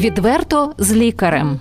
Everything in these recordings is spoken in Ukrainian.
Відверто з лікарем.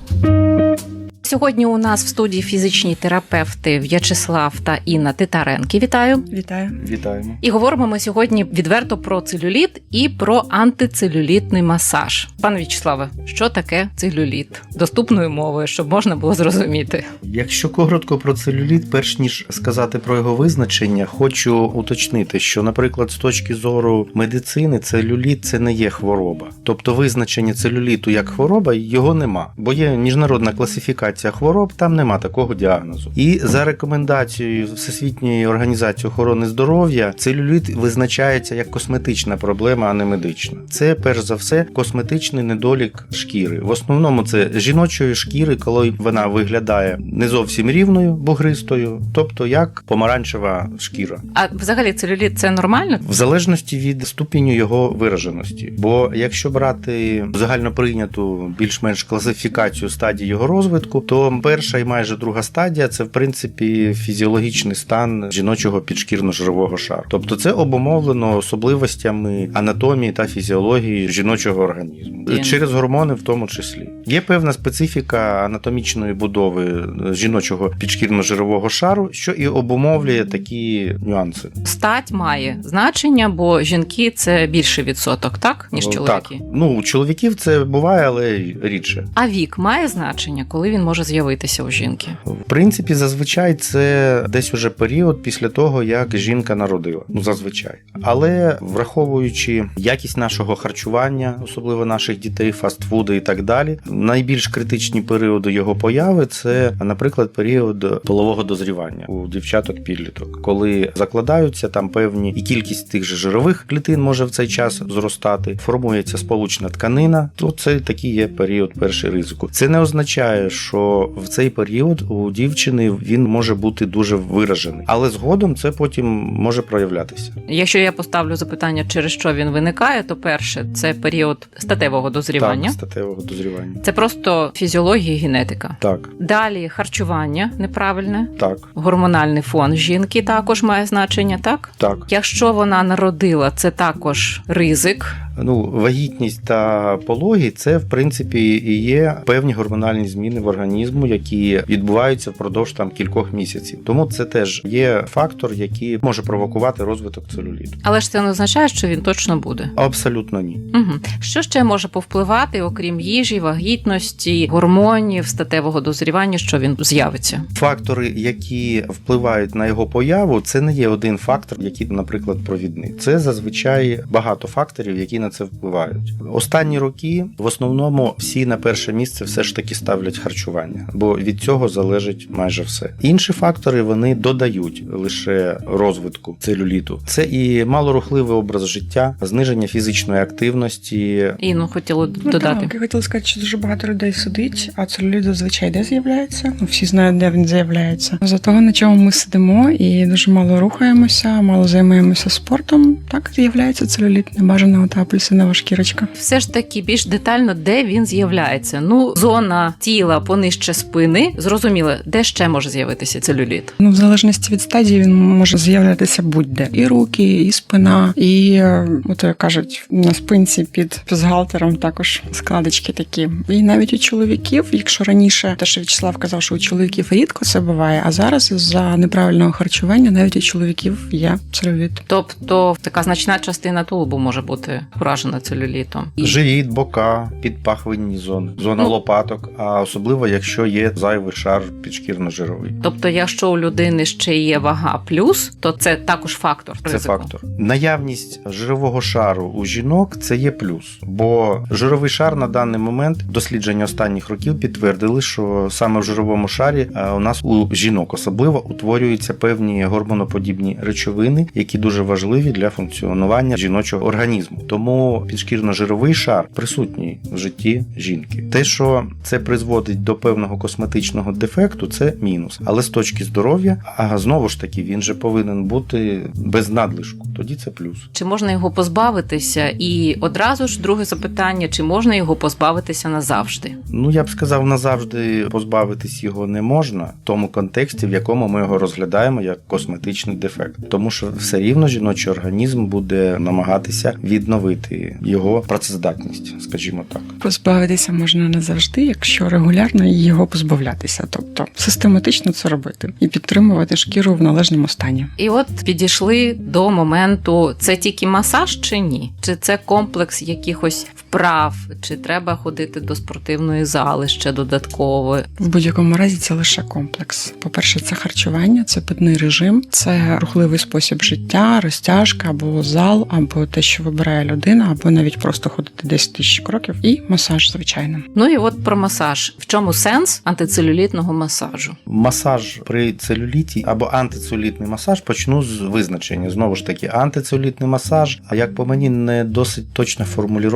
Сьогодні у нас в студії фізичні терапевти В'ячеслав та Інна Титаренки. Вітаю! Вітаю. Вітаємо. І говоримо ми сьогодні відверто про целюліт і про антицелюлітний масаж. Пане В'ячеславе, що таке целюліт? Доступною мовою, щоб можна було зрозуміти. Якщо коротко про целюліт, перш ніж сказати про його визначення, хочу уточнити, що, наприклад, з точки зору медицини, целюліт це не є хвороба. Тобто визначення целюліту як хвороба його нема, бо є міжнародна класифікація хвороб, там нема такого діагнозу. І за рекомендацією Всесвітньої організації охорони здоров'я, целюліт визначається як косметична проблема, а не медична. Це перш за все косметичний недолік шкіри. В основному це жіночої шкіри, коли вона виглядає не зовсім рівною, бугристою, тобто як помаранчева шкіра. А взагалі целюліт це нормально? В залежності від ступеню його вираженості. Бо якщо брати загальноприйняту більш-менш класифікацію стадій його розвитку, то перша і майже друга стадія це в принципі фізіологічний стан жіночого підшкірно-жирового шару. Тобто це обумовлено особливостями анатомії та фізіології жіночого організму Є. через гормони, в тому числі. Є певна специфіка анатомічної будови жіночого підшкірно-жирового шару, що і обумовлює такі нюанси. Стать має значення, бо жінки це більший відсоток, так ніж чоловіки. Так. Ну, у чоловіків це буває, але рідше. А вік має значення, коли він може з'явитися у жінки. В принципі, зазвичай це десь уже період після того, як жінка народила. Ну, зазвичай. Але враховуючи якість нашого харчування, особливо наших дітей, фастфуди і так далі, найбільш критичні періоди його появи це, наприклад, період полового дозрівання у дівчаток-підліток, коли закладаються там певні і кількість тих же жирових клітин може в цей час зростати, формується сполучна тканина, то це такий є період перший ризику. Це не означає, що в цей період у дівчини він може бути дуже виражений, але згодом це потім може проявлятися. Якщо я поставлю запитання, через що він виникає, то перше це період статевого дозрівання. Так, статевого дозрівання. Це просто фізіологія і генетика. Так, Далі харчування неправильне, так, гормональний фон жінки також має значення, так? так. Якщо вона народила, це також ризик. Ну, вагітність та пологи це в принципі і є певні гормональні зміни в організму, які відбуваються впродовж там кількох місяців. Тому це теж є фактор, який може провокувати розвиток целюліту. Але ж це не означає, що він точно буде. Абсолютно ні. Угу. Що ще може повпливати, окрім їжі, вагітності, гормонів, статевого дозрівання, що він з'явиться? Фактори, які впливають на його появу, це не є один фактор, який, наприклад, провідний. Це зазвичай багато факторів, які на це впливають. Останні роки в основному всі на перше місце все ж таки ставлять харчування, бо від цього залежить майже все. Інші фактори вони додають лише розвитку целюліту. Це і малорухливий образ життя, зниження фізичної активності, І ну хотіло Ну, додати. так, я хотіла сказати, що дуже багато людей сидить, а целюліт зазвичай де з'являється. Ну, всі знають, де він з'являється. За того, на чому ми сидимо і дуже мало рухаємося, мало займаємося спортом. Так з'являється целюліт, небажана та апельсинова шкірочка. Все ж таки більш детально, де він з'являється. Ну, зона тіла понижче спини. Зрозуміло, де ще може з'явитися целюліт. Ну, в залежності від стадії він може з'являтися будь-де. І руки, і спина, і е, от як кажуть, на спинці під бюстгальтером також складочки такі. І навіть у чоловіків, якщо раніше те, що В'ячеслав казав, що у чоловіків рідко це буває, а зараз за неправильного харчування навіть у чоловіків є целюліт. Тобто така значна частина тулубу може бути вражена целюлітом. Живіт, бока, підпахвинні зони, зона Ну. лопаток, а особливо якщо є зайвий шар підшкірно-жировий. Тобто, якщо у людини ще є вага плюс, то це також фактор. Це ризику. фактор. Наявність жирового шару у жінок це є плюс, бо жировий шар на даний момент дослідження останніх років підтвердили, що саме в жировому шарі е, у нас у жінок особливо утворюються певні гормоноподібні речовини, які дуже важливі для функціонування жіночого організму. Тому підшкірно-жировий шар присутній в житті жінки. Те, що це призводить до певного косметичного дефекту, це мінус. Але з точки здоров'я, а знову ж таки, він же повинен бути без надлишку. Тоді це плюс. Чи можна його позбавитися? І одразу ж друге запитання: чи можна його позбавитися назавжди? Ну я б сказав, назавжди позбавитись його не можна в тому контексті, в якому ми його розглядаємо як косметичний дефект, тому що все рівно жіночий організм буде намагатися відновити відновити його працездатність, скажімо так. Позбавитися можна не завжди, якщо регулярно його позбавлятися, тобто систематично це робити і підтримувати шкіру в належному стані. І от підійшли до моменту: це тільки масаж чи ні? Чи це комплекс якихось вправ, чи треба ходити до спортивної зали ще додатково? В будь-якому разі це лише комплекс. По-перше, це харчування, це питний режим, це рухливий спосіб життя, розтяжка або зал, або те, що вибирає людина, або навіть просто ходити 10 тисяч кроків, і масаж, звичайно. Ну і от про масаж. В чому сенс антицелюлітного масажу? Масаж при целюліті або антицелюлітний масаж почну з визначення. Знову ж таки, антицелюлітний масаж, а як по мені, не досить точна формулювання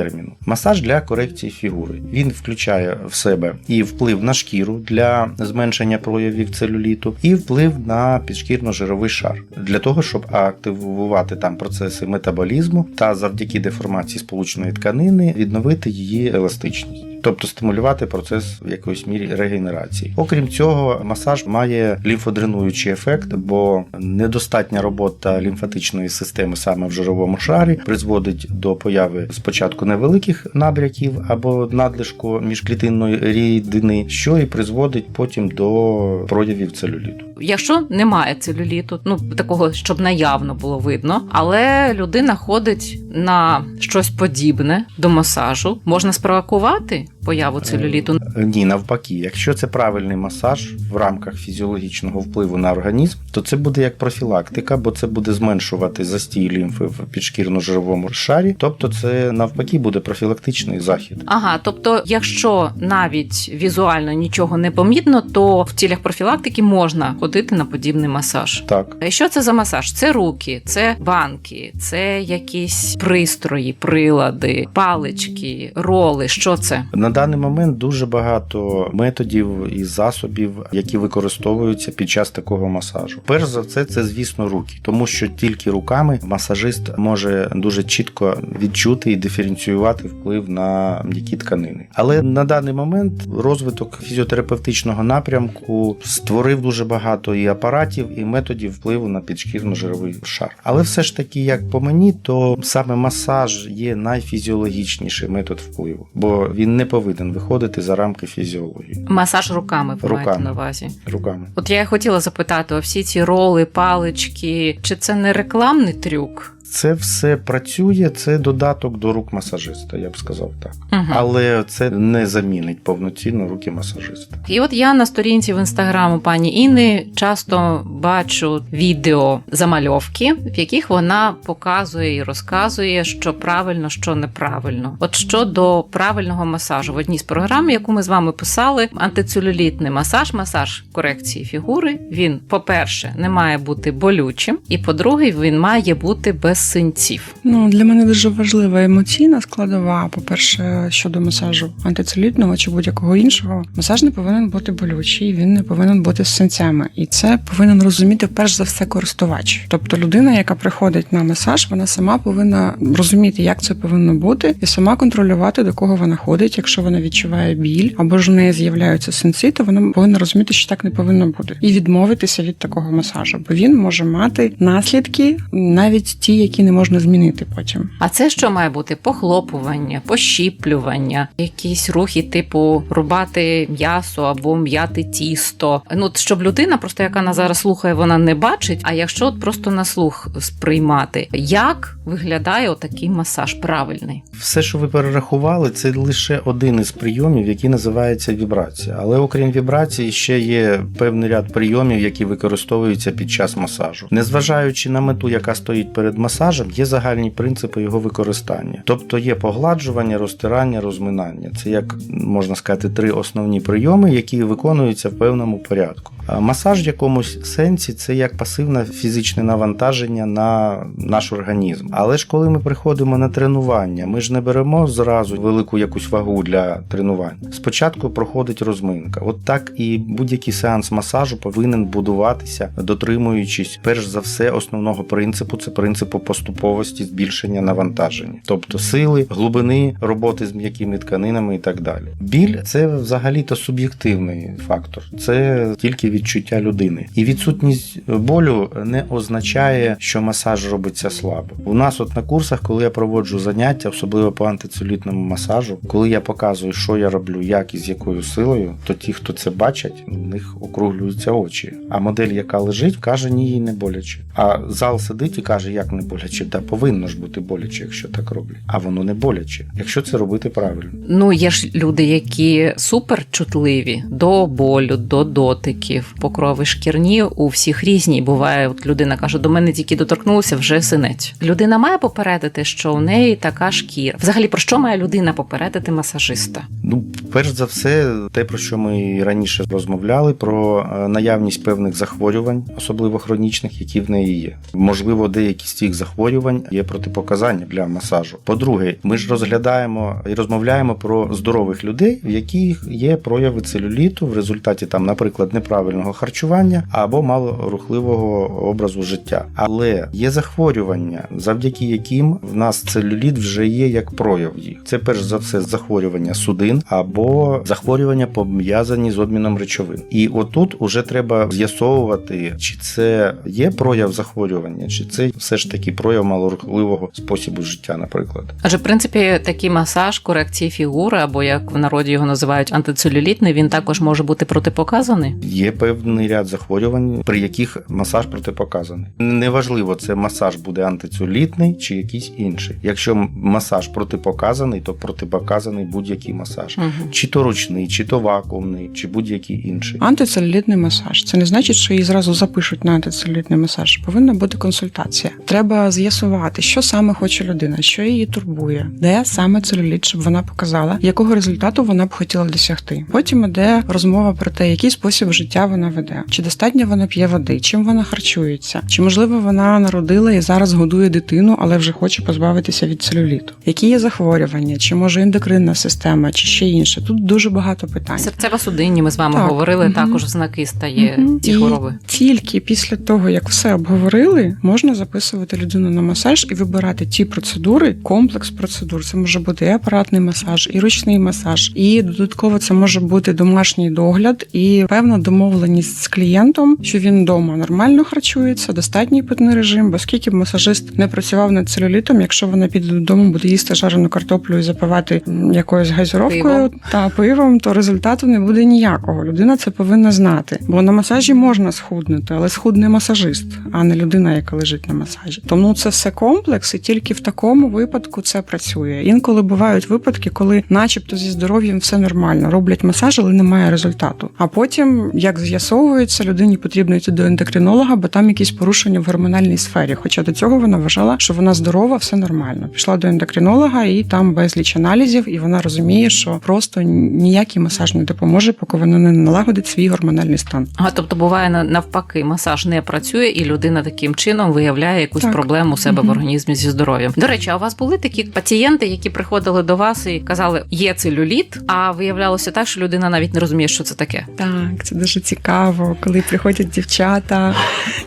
терміну. Масаж для корекції фігури. Він включає в себе і вплив на шкіру для зменшення проявів целюліту, і вплив на підшкірно-жировий шар для того, щоб активувати там процеси метаболізму та завдяки деформації сполучної тканини відновити її еластичність. Тобто стимулювати процес в якоїсь мірі регенерації. Окрім цього, масаж має лімфодренуючий ефект, бо недостатня робота лімфатичної системи саме в жировому шарі призводить до появи спочатку невеликих набряків або надлишку міжклітинної рідини, що і призводить потім до проявів целюліту. Якщо немає целюліту, ну такого, щоб наявно було видно, але людина ходить на щось подібне до масажу, можна спровокувати появу целюліту. Ні, навпаки, якщо це правильний масаж в рамках фізіологічного впливу на організм, то це буде як профілактика, бо це буде зменшувати застій лімфи в підшкірно-жировому шарі. Тобто, це навпаки буде профілактичний захід. Ага, тобто, якщо навіть візуально нічого не помітно, то в цілях профілактики можна ходити на подібний масаж. Так. Що це за масаж? Це руки, це банки, це якісь пристрої, прилади, палички, роли. Що це? На даний момент дуже багато методів і засобів, які використовуються під час такого масажу. Перш за все, це звісно руки, тому що тільки руками масажист може дуже чітко відчути і диференціювати вплив на м'які тканини. Але на даний момент розвиток фізіотерапевтичного напрямку створив дуже багато і апаратів, і методів впливу на підшкірно-жировий шар. Але все ж таки, як по мені, то саме масаж є найфізіологічніший метод впливу, бо він не повинен виходити за рамки фізіології Масаж руками ви маєте Руками. на увазі. руками. От я хотіла запитати: всі ці роли, палички, чи це не рекламний трюк? Це все працює, це додаток до рук масажиста, я б сказав так. Угу. Але це не замінить повноцінно руки масажиста. І от я на сторінці в інстаграму пані Інни часто бачу відео замальовки, в яких вона показує і розказує, що правильно, що неправильно. От щодо правильного масажу, в одній з програм, яку ми з вами писали, антицелюлітний масаж, масаж корекції фігури. Він, по-перше, не має бути болючим, і по-друге, він має бути без синців. Ну для мене дуже важлива емоційна складова. По-перше, щодо масажу антицелюлітного чи будь-якого іншого, масаж не повинен бути болючий, він не повинен бути з синцями, і це повинен розуміти перш за все користувач. Тобто людина, яка приходить на масаж, вона сама повинна розуміти, як це повинно бути, і сама контролювати до кого вона ходить. Якщо вона відчуває біль або ж у неї з'являються синці, то вона повинна розуміти, що так не повинно бути, і відмовитися від такого масажу, бо він може мати наслідки, навіть ті, які не можна змінити потім. А це що має бути? Похлопування, пощіплювання, якісь рухи, типу рубати м'ясо або м'яти тісто. Ну от щоб людина, просто яка нас зараз слухає, вона не бачить. А якщо от просто на слух сприймати, як виглядає отакий масаж правильний? Все, що ви перерахували, це лише один із прийомів, який називається вібрація. Але окрім вібрації, ще є певний ряд прийомів, які використовуються під час масажу. Незважаючи на мету, яка стоїть перед масажем, є загальні принципи його використання. Тобто є погладжування, розтирання, розминання. Це як можна сказати, три основні прийоми, які виконуються в певному порядку. Масаж в якомусь сенсі це як пасивне фізичне навантаження на наш організм. Але ж коли ми приходимо на тренування, ми ж не беремо зразу велику якусь вагу для тренувань. Спочатку проходить розминка. От так і будь-який сеанс масажу повинен будуватися, дотримуючись перш за все основного принципу це принципу по поступовості збільшення навантаження, тобто сили, глибини роботи з м'якими тканинами і так далі. Біль це взагалі-то суб'єктивний фактор, це тільки відчуття людини. І відсутність болю не означає, що масаж робиться слабо. У нас, от на курсах, коли я проводжу заняття, особливо по антицелютному масажу, коли я показую, що я роблю, як і з якою силою, то ті, хто це бачать, у них округлюються очі. А модель, яка лежить, каже, ні, їй не боляче. А зал сидить і каже, як не боляче. Та повинно ж бути боляче, якщо так роблять. А воно не боляче, якщо це робити правильно. Ну, є ж люди, які супер чутливі до болю, до дотиків, покрови шкірні у всіх різні. Буває, от людина каже, до мене тільки доторкнулася, вже синець. Людина має попередити, що у неї така шкіра. Взагалі, про що має людина попередити масажиста? Ну, перш за все, те, про що ми раніше розмовляли, про е, наявність певних захворювань, особливо хронічних, які в неї є. Можливо, деякі з цих захворювань є протипоказання для масажу. По-друге, ми ж розглядаємо і розмовляємо про здорових людей, в яких є прояви целюліту в результаті там, наприклад, неправильного харчування або малорухливого образу життя. Але є захворювання, завдяки яким в нас целюліт вже є як прояв їх. Це перш за все захворювання судин або захворювання пов'язані з обміном речовин. І отут уже треба з'ясовувати, чи це є прояв захворювання, чи це все ж таки прояв малорухливого способу життя, наприклад. Адже, в принципі, такий масаж корекції фігури, або як в народі його називають антицелюлітний, він також може бути протипоказаний. Є певний ряд захворювань, при яких масаж протипоказаний. Неважливо, це масаж буде антицелюлітний чи якийсь інший. Якщо масаж протипоказаний, то протипоказаний будь-який масаж. Угу. Чи то ручний, чи то вакуумний, чи будь-який інший. Антицелюлітний масаж. Це не значить, що її зразу запишуть на антицелюлітний масаж. Повинна бути консультація. Треба з'ясувати, що саме хоче людина, що її турбує, де саме целюліт, щоб вона показала, якого результату вона б хотіла досягти. Потім іде розмова про те, який спосіб життя вона веде, чи достатньо вона п'є води, чим вона харчується, чи можливо вона народила і зараз годує дитину, але вже хоче позбавитися від целюліту. Які є захворювання, чи може ендокринна система, чи ще інше. Тут дуже багато питань. Серцево-судинні, ми з вами Так. говорили, Мгм. також знаки стає Мгм. ці І хвороби. Тільки після того, як все обговорили, можна записувати людину на масаж і вибирати ті процедури, комплекс процедур. Це може бути і апаратний масаж, і ручний масаж, і додатково це може бути домашній догляд і певна домовленість з клієнтом, що він вдома нормально харчується, достатній питний режим, бо скільки б масажист не працював над целюлітом, якщо вона піде додому, буде їсти жарену картоплю і запивати якоюсь газіровкою Пивом. та пивом, то результату не буде ніякого. Людина це повинна знати. Бо на масажі можна схуднути, але схудне масажист, а не людина, яка лежить на масажі. Тому це все комплекс, і тільки в такому випадку це працює. Інколи бувають випадки, коли, начебто, зі здоров'ям все нормально, роблять масаж, але немає результату. А потім, як з'ясовується, людині потрібно йти до ендокринолога, бо там якісь порушення в гормональній сфері. Хоча до цього вона вважала, що вона здорова, все нормально. Пішла до ендокринолога, і там безліч аналізів, і вона розуміє, що просто ніякий масаж не допоможе, поки вона не налагодить свій гормональний стан. А тобто буває на- навпаки, масаж не працює, і людина таким чином виявляє якусь Так. проблему у себе в організмі зі здоров'ям. До речі, а у вас були такі пацієнти, які приходили до вас і казали, є целюліт, а виявлялося так, що людина навіть не розуміє, що це таке. Так, це дуже цікаво, коли приходять дівчата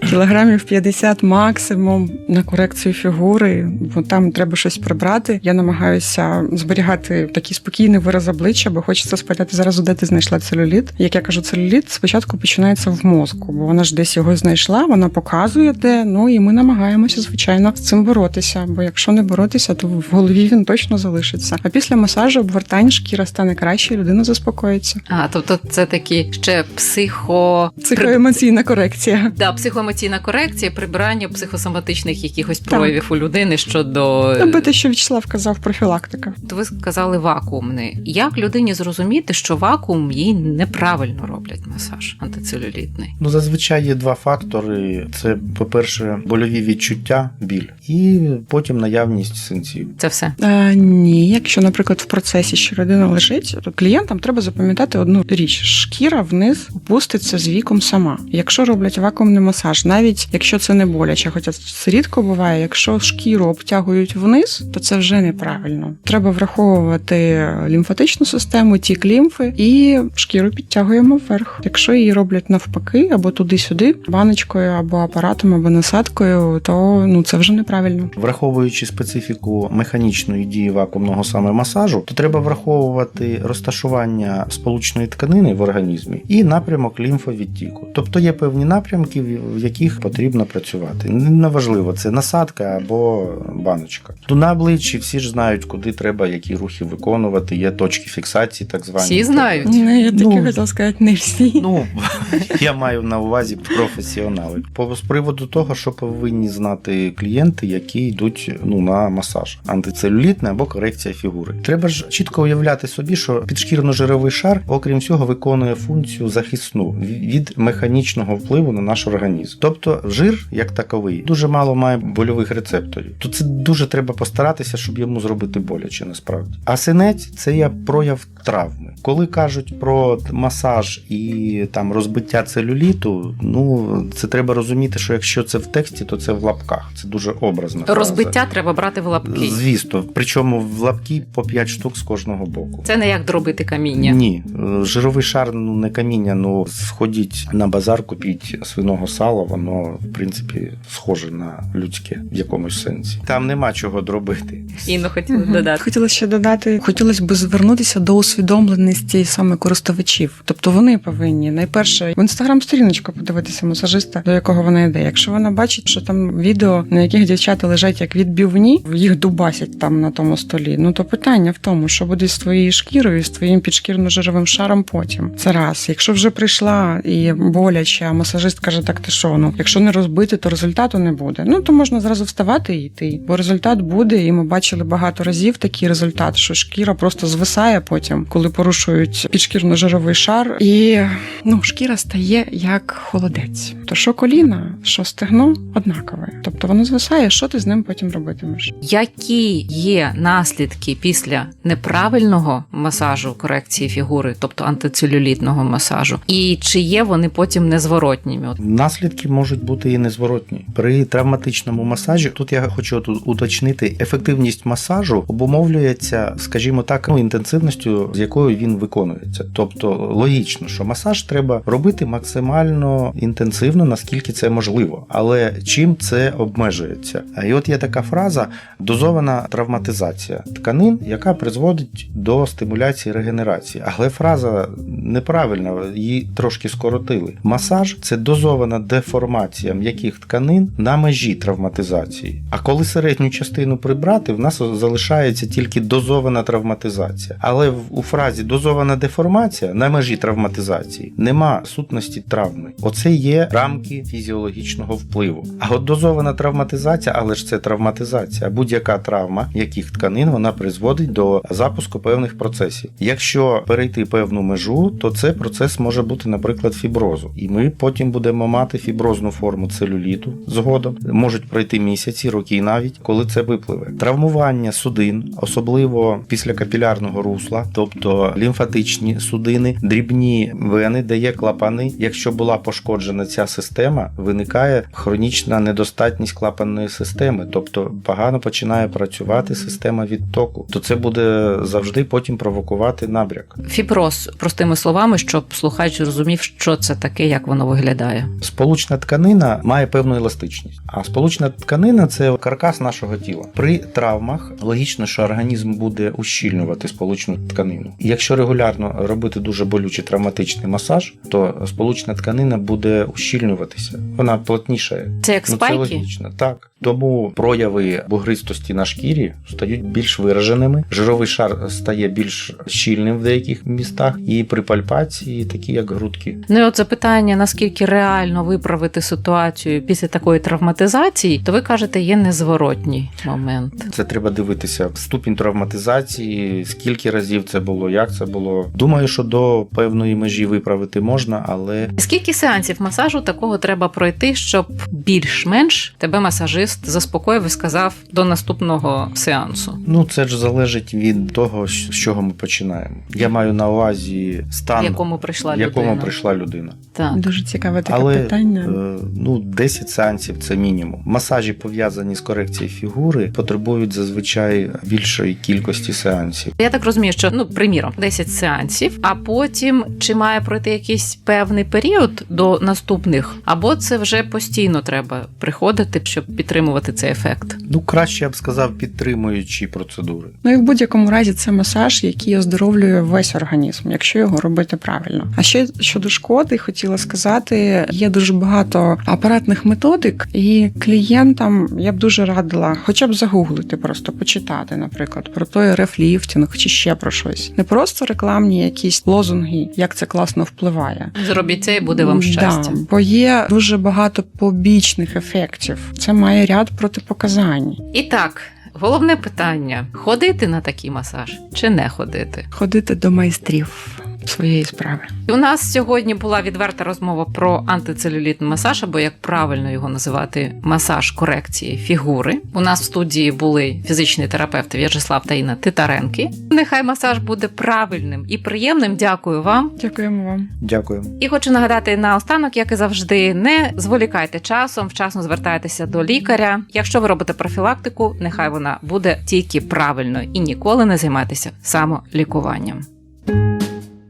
кілограмів 50 максимум на корекцію фігури, бо там треба щось прибрати. Я намагаюся зберігати такий спокійний вираз обличчя, бо хочеться спитати зараз, де ти знайшла целюліт. Як я кажу, целюліт спочатку починається в мозку, бо вона ж десь його знайшла, вона показує де. Ну і ми намагаємося, звичайно, з цим боротися. Бо якщо не боротися, то в голові він точно залишиться. А після масажу обвертань шкіра стане краще, і людина заспокоїться. А тобто, це такі ще психо Психоемоційна корекція. Да, психоемоційна корекція, прибирання психосоматичних якихось Так. проявів у людини щодо Аби те, що В'ячеслав казав, профілактика. То ви сказали вакуумний. Як людині зрозуміти, що вакуум їй неправильно роблять масаж антицелюлітний? Ну, зазвичай є два фактори: це, по-перше, больові відчуття, біль, і потім наявність синців. Це все. Е, ні, якщо, наприклад, в процесі що людина лежить, то клієнтам треба запам'ятати одну річ: шкіра вниз опуститься з віком сама. Якщо роблять вакуумний масаж, навіть якщо це не боляче, хоча це рідко буває, якщо шкіру обтягують вниз, то це вже неправильно. Треба враховувати лімфатичну систему, тік лімфи, і шкіру підтягуємо вверх. Якщо її роблять навпаки, або туди-сюди, баночкою, або апаратом, або насадкою, то ну це вже неправильно. Враховуючи специфіку механічної дії вакуумного саме масажу, то треба враховувати розташування сполучної тканини в організмі і напрямок лімфовідтіку. Тобто є певні напрямки, в яких потрібно працювати. Неважливо, це насадка або баночка. То на обличчі всі ж знають, куди треба які рухи виконувати. Є точки фіксації, так звані. Всі знають. Ну, я таки Ну, хотіла сказати, не всі. Ну, я маю на увазі професіонали. По з приводу того, що повинні знати клієнти, які йдуть ну, на масаж, антицелюлітний або корекція фігури. Треба ж чітко уявляти собі, що підшкірно-жировий шар, окрім всього, виконує функцію захисну від механічного впливу на наш організм. Тобто, жир, як таковий, дуже мало має больових рецепторів. То це дуже треба постаратися, щоб йому зробити боляче насправді. А синець це є прояв травми. Коли кажуть про масаж і там розбиття целюліту, ну це треба розуміти, що якщо це в тексті, то це в лапках. Це дуже образно. Розбиття треба брати в лапки. Звісно, причому в лапки по 5 штук з кожного боку. Це не як дробити каміння. Ні, Е, жировий шар ну не каміння. Ну сходіть на базар, купіть свиного сала, воно в принципі схоже на людське в якомусь сенсі. Там нема чого дробити. Інно хотіла Мгм. додати. Хотіла ще додати, хотілося б звернутися до усвідомленості саме користувачів. Тобто вони повинні найперше в інстаграм-сторіночку подивитися масажиста, до якого вона йде. Якщо вона бачить, що там відео, на яких дівчата лежать як відбивні, їх дубасять там на тому столі. Ну то питання в тому, що буде з твоєю шкірою, з твоїм підшкірно-жировим шаром потім. Це раз. Якщо вже прийшла і боляче, а масажист каже, так ти що, ну якщо не розбити, то результату не буде. Ну то можна зразу вставати і йти, бо результат буде, і ми бачили багато разів такий результат, що шкіра просто звисає потім, коли порушують підшкірно-жировий шар, і ну шкіра стає як холодець. То що коліна, що стегно однакове. Тобто воно звисає, що ти з ним потім робитимеш? Які є наслідки після неправильного масажу корекції фігури, тобто антицелюлітного масажу, і чи є вони потім незворотніми? Наслідки можуть бути і незворотні. При травматичному масажі тут я хочу тут уточнити, ефективність масажу обумовлюється, скажімо так, ну, інтенсивністю, з якою він виконується. Тобто логічно, що масаж треба робити максимально інтенсивно, наскільки це можливо. Але чим це обмежується? І от є така фраза дозована травматизація тканин, яка призводить до стимуляції регенерації. Але фраза неправильна, її трошки скоротили. Масаж це дозована деформація м'яких тканин на межі травматизації. А коли середню частину прибрати, в нас залишається тільки дозована травматизація. Але у фразі дозована деформація на межі травматизації нема сутності травми. Оце є рамки фізіологічного впливу. А от дозована травматизація, але ж це травматизація. Будь-яка травма яких тканин вона призводить до запуску певних процесів. Якщо перейти певну межу, то це процес може бути, наприклад, фіброзу. І ми потім будемо мати фіброзну форму целюліту згодом. Можуть пройти місяці, роки навіть, коли це випливе. Травмування судин, особливо після капілярного русла, тобто лімфатичні судини, дрібні вени, де є клапани. Якщо була пошкоджена ця система, виникає хронічна недостатність клапанної системи, тобто погано починає працювати система відтоку. То це буде завжди потім провокувати набряк. фіброз, простими словами, щоб слухач зрозумів, що це таке, як воно виглядає. Сполучна тканина має певну еластичність, а сполучна тканина це каркас нашого тіла. При травмах логічно, що організм буде ущільнювати сполучну тканину. Якщо регулярно робити дуже болючий травматичний масаж, то сполучна тканина буде ущільнюватися. Вона плотнішає. Це як Ну, спайки. Логічно, так. Тому прояви бугристості на шкірі стають більш вираженими. Жировий шар стає більш щільним в деяких містах, і при пальпації такі як грудки. Ну і от запитання, наскільки реально виправити ситуацію після такої травматизації, то ви кажете, є незворотній момент. Це треба дивитися ступінь травматизації, скільки разів це було, як це було. Думаю, що до певної межі виправити можна, але Скільки сеансів масажу такого треба пройти, щоб більш-менш тебе масажист заспокоїв і сказав до наступного сеансу? ну це ж залежить від того, з чого ми починаємо. Я маю на увазі стан, В якому прийшла в якому людина? прийшла людина. Так. Дуже цікаве таке Але питання. е, ну 10 сеансів це мінімум. Масажі пов'язані з корекцією фігури потребують зазвичай більшої кількості сеансів. Я так розумію, що ну, приміром, 10 сеансів, а потім чи має пройти якийсь певний період до наступних, або це вже постійно треба приходити робити, щоб підтримувати цей ефект? Ну, краще я б сказав, підтримуючі процедури. Ну і в будь-якому разі це масаж, який оздоровлює весь організм, якщо його робити правильно. А ще щодо шкоди, хотіла сказати, є дуже багато апаратних методик, і клієнтам я б дуже радила, хоча б загуглити, просто почитати, наприклад, про той рефліфтинг чи ще про щось. Не просто рекламні якісь лозунги, як це класно впливає. Зробіть це і буде вам щастя. Да, бо є дуже багато побічних ефектів. Це має ряд протипоказань. І так, головне питання: ходити на такий масаж чи не ходити? Ходити до майстрів своєї справи. У нас сьогодні була відверта розмова про антицелюлітний масаж, або як правильно його називати, масаж корекції фігури. У нас в студії були фізичний терапевт В'ячеслав та Інна Титаренки. Нехай масаж буде правильним і приємним. Дякую вам. Дякуємо вам. Дякую. І хочу нагадати наостанок, як і завжди, не зволікайте часом, вчасно звертайтеся до лікаря. Якщо ви робите профілактику, нехай вона буде тільки правильною і ніколи не займайтеся самолікуванням.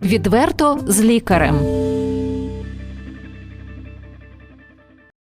Відверто з лікарем.